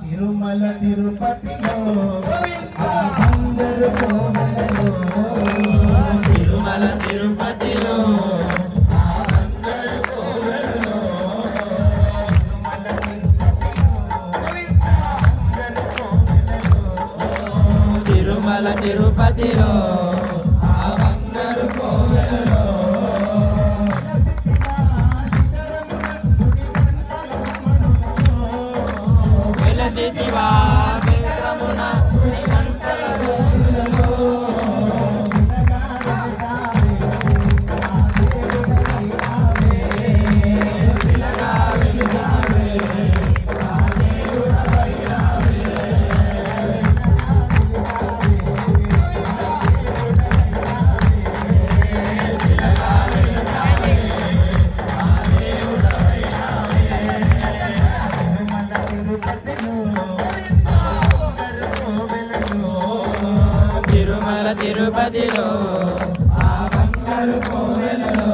తిరుమల తిరుపతిలో అందరు తిరుమల తిరుపతిలో తిరుమల తిరుపతిలో తిరుమల తిరుపతిలో ఆ బంగారు కోవెలలో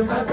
Remember.